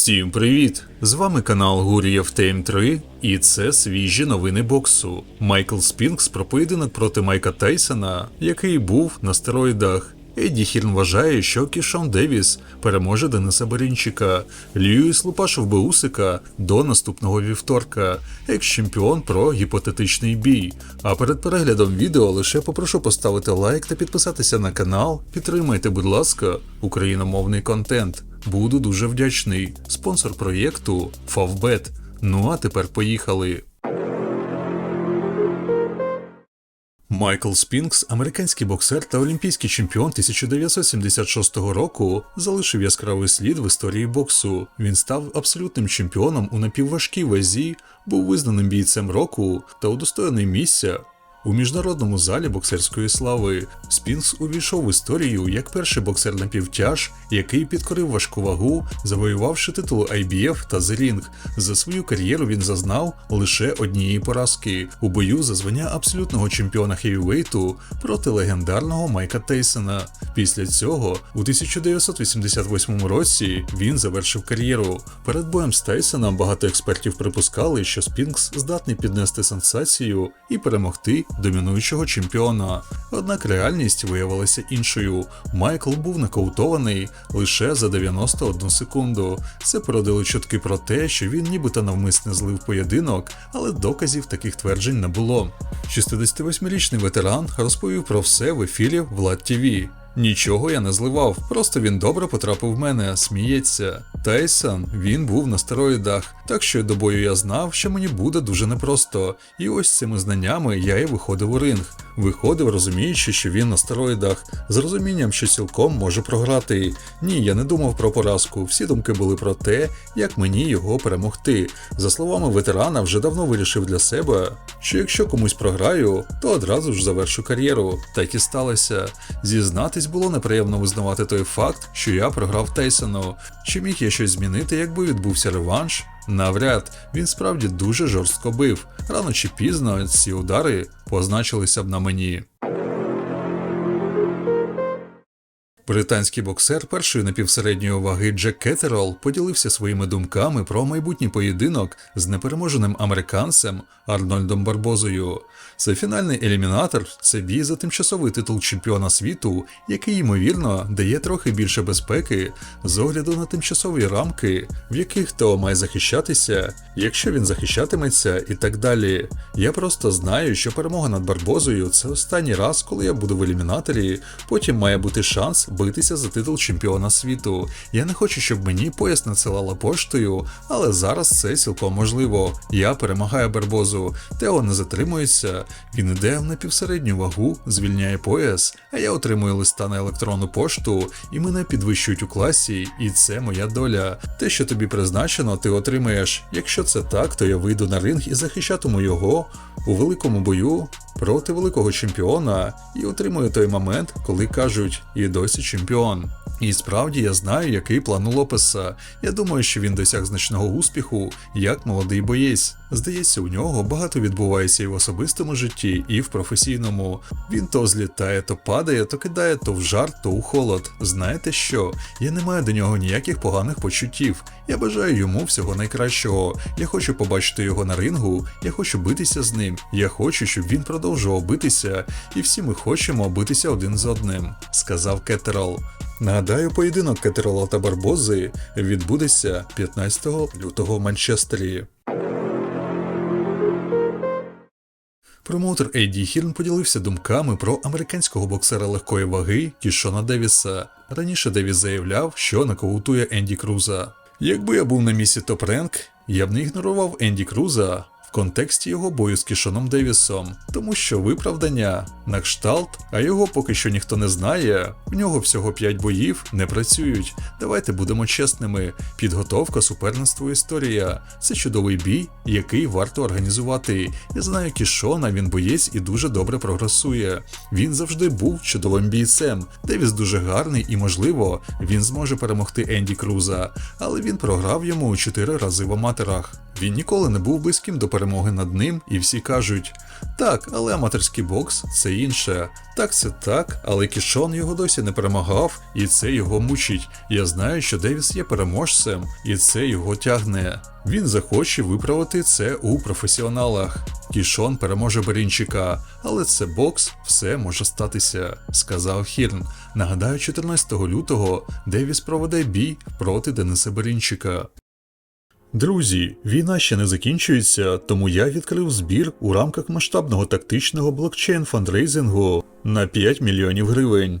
Всім привіт! З вами канал Гурієв Тейм 3 і це свіжі новини боксу. Майкл Спінкс про поєдинок проти Майка Тайсона, який був на стероїдах. Едді Хірн вважає, що Кішон Девіс переможе Дениса Барінчика. Льюіс Лупашов би Усика до наступного вівторка. Екс-чемпіон про гіпотетичний бій. А перед переглядом відео лише попрошу поставити лайк та підписатися на канал. Підтримайте, будь ласка, україномовний контент. Буду дуже вдячний. Спонсор проєкту Favbet. Ну а тепер поїхали. Майкл Спінкс, американський боксер та олімпійський чемпіон 1976 року, залишив яскравий слід в історії боксу. Він став абсолютним чемпіоном у напівважкій вазі, був визнаним бійцем року та удостоєний місця у міжнародному залі боксерської слави Спінкс увійшов в історію як перший боксер на півтяж, який підкорив важку вагу, завоювавши титул IBF та The Ring. За свою кар'єру він зазнав лише однієї поразки у бою за звання абсолютного чемпіона хевівейту проти легендарного Майка Тейсона. Після цього, у 1988 році, він завершив кар'єру. Перед боєм з Тейсоном багато експертів припускали, що Спінкс здатний піднести сенсацію і перемогти домінуючого чемпіона. Однак реальність виявилася іншою. Майкл був нокаутований лише за 91 секунду. Це породило чутки про те, що він нібито навмисне злив поєдинок, але доказів таких тверджень не було. 68-річний ветеран розповів про все в ефірі Влад ТВ. Нічого я не зливав, просто він добре потрапив в мене, сміється. Тайсон, він був на стероїдах, так що до бою я знав, що мені буде дуже непросто. І ось цими знаннями я і виходив у ринг. Виходив, розуміючи, що він на стероїдах, з розумінням, що цілком може програти. Ні, я не думав про поразку. Всі думки були про те, як мені його перемогти. За словами ветерана, вже давно вирішив для себе, що якщо комусь програю, то одразу ж завершу кар'єру. Так і сталося. Зізнатись було неприємно визнавати той факт, що я програв Тейсону. Чи міг я щось змінити, якби відбувся реванш? Навряд, він справді дуже жорстко бив. Рано чи пізно ці удари позначилися б на мені. Британський боксер першої напівсередньої ваги Джек Кеттерол поділився своїми думками про майбутній поєдинок з непереможеним американцем Арнольдом Барбозою. Це фінальний елімінатор, це бій за тимчасовий титул чемпіона світу, який ймовірно дає трохи більше безпеки з огляду на тимчасові рамки, в яких Тео має захищатися, якщо він захищатиметься і так далі. Я просто знаю, що перемога над Барбозою це останній раз, коли я буду в елімінаторі. Потім має бути шанс битися за титул чемпіона світу. Я не хочу, щоб мені пояс надсилала поштою, але зараз це цілком можливо. Я перемагаю Барбозу. Тео не затримується. Він іде в напівсередню вагу, звільняє пояс, а я отримую листа на електронну пошту, і мене підвищують у класі, і це моя доля. Те, що тобі призначено, ти отримаєш. Якщо це так, то я вийду на ринг і захищатиму його у великому бою проти великого чемпіона і отримую той момент, коли кажуть і досі чемпіон. І справді я знаю, який план у Лопеса. Я думаю, що він досяг значного успіху як молодий боєць. Здається, у нього багато відбувається і в особистому житті, і в професійному. Він то злітає, то падає, то кидає то в жар, то у холод. Знаєте що? Я не маю до нього ніяких поганих почуттів. Я бажаю йому всього найкращого. Я хочу побачити його на рингу, я хочу битися з ним. Я хочу, щоб він продовжував битися, і всі ми хочемо битися один з одним, сказав Кеттерол. Нагадаю, поєдинок Кетерола та Барбози відбудеться 15 лютого в Манчестері. Промоутер Ейді Хірн поділився думками про американського боксера легкої ваги Кішона Девіса. Раніше Девіс заявляв, що нокаутує Енді Круза. Якби я був на місці Топ Ренк, я б не ігнорував Енді Круза контексті його бою з Кішоном Девісом, тому що виправдання на кшталт, а його поки що ніхто не знає. В нього всього 5 боїв не працюють. Давайте будемо чесними. Підготовка, суперництво, історія це чудовий бій, який варто організувати. Я знаю Кішона, він боєць і дуже добре прогресує. Він завжди був чудовим бійцем. Девіс дуже гарний і, можливо, він зможе перемогти Енді Круза, але він програв йому 4 рази в аматорах. Він ніколи не був близьким до перемоги над ним, і всі кажуть: так, але аматорський бокс це інше. Так, це так, але Кішон його досі не перемагав, і це його мучить. Я знаю, що Девіс є переможцем, і це його тягне. Він захоче виправити це у професіоналах. Кішон переможе Берінчика, але це бокс, все може статися, сказав Хірн. Нагадаю, 14 лютого Девіс проведе бій проти Дениса Берінчика. Друзі, війна ще не закінчується, тому я відкрив збір у рамках масштабного тактичного блокчейн фандрейзингу на 5 мільйонів гривень.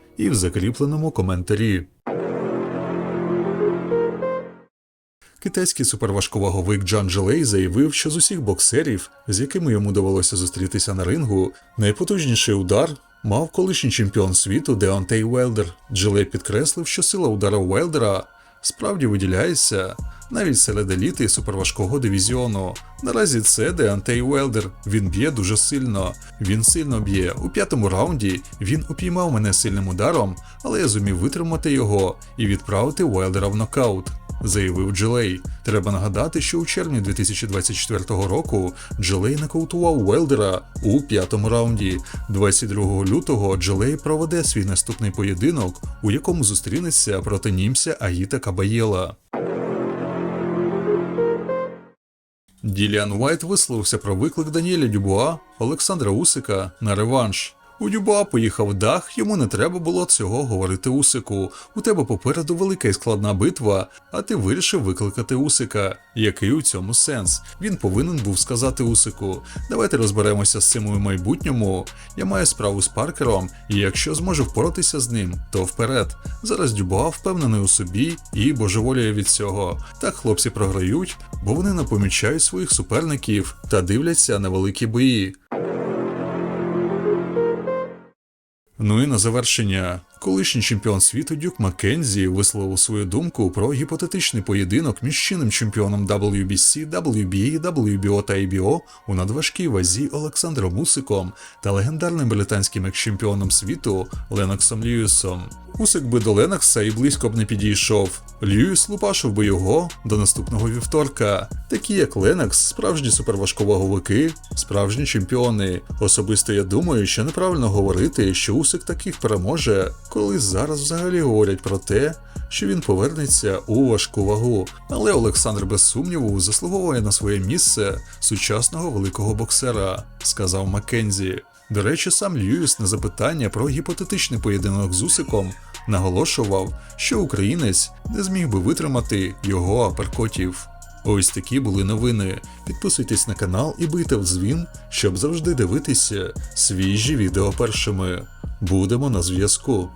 і в закріпленому коментарі. Китайський суперважковаговик Джан Джелей заявив, що з усіх боксерів, з якими йому довелося зустрітися на рингу, найпотужніший удар мав колишній чемпіон світу Деонтей Уелдер. Джелей підкреслив, що сила удара Уелдера справді виділяється навіть серед еліти суперважкого дивізіону. Наразі це Деантей Уелдер. Він б'є дуже сильно. Він сильно б'є. У п'ятому раунді він упіймав мене сильним ударом, але я зумів витримати його і відправити Уелдера в нокаут. Заявив Джилей. Треба нагадати, що у червні 2024 року Джилей нокаутував Уелдера у п'ятому раунді. 22 лютого Джилей проведе свій наступний поєдинок, у якому зустрінеться проти німця Аїта Кабаєла. Діліан Уайт висловився про виклик Даніеля Дюбуа, Олександра Усика на реванш. У Дюбуа поїхав дах, йому не треба було цього говорити Усику. У тебе попереду велика і складна битва, а ти вирішив викликати Усика. Який у цьому сенс? Він повинен був сказати Усику: давайте розберемося з цим у майбутньому. Я маю справу з Паркером, і якщо зможу впоратися з ним, то вперед. Зараз Дюбуа впевнений у собі і божеволіє від цього. Так хлопці програють, бо вони не помічають своїх суперників та дивляться на великі бої. Ну і на завершення, колишній чемпіон світу Дюк Маккензі висловив свою думку про гіпотетичний поєдинок між чинним чемпіоном WBC, WBA, WBO та IBO у надважкій вазі Олександром Усиком та легендарним британським екс-чемпіоном світу Леноксом Льюісом. Усик би до Ленокса і близько б не підійшов. Льюіс лупашив би його до наступного вівторка. Такі як Ленокс, справжні суперважковаговики, справжні чемпіони. Особисто я думаю, що неправильно говорити, що Усик таких переможе, коли зараз взагалі говорять про те, що він повернеться у важку вагу. Але Олександр без сумніву заслуговує на своє місце сучасного великого боксера, сказав Маккензі. До речі, сам Льюіс на запитання про гіпотетичний поєдинок з Усиком наголошував, що українець не зміг би витримати його аперкотів. Ось такі були новини. Підписуйтесь на канал і бийте в дзвін, щоб завжди дивитися свіжі відео першими. Будемо на зв'язку.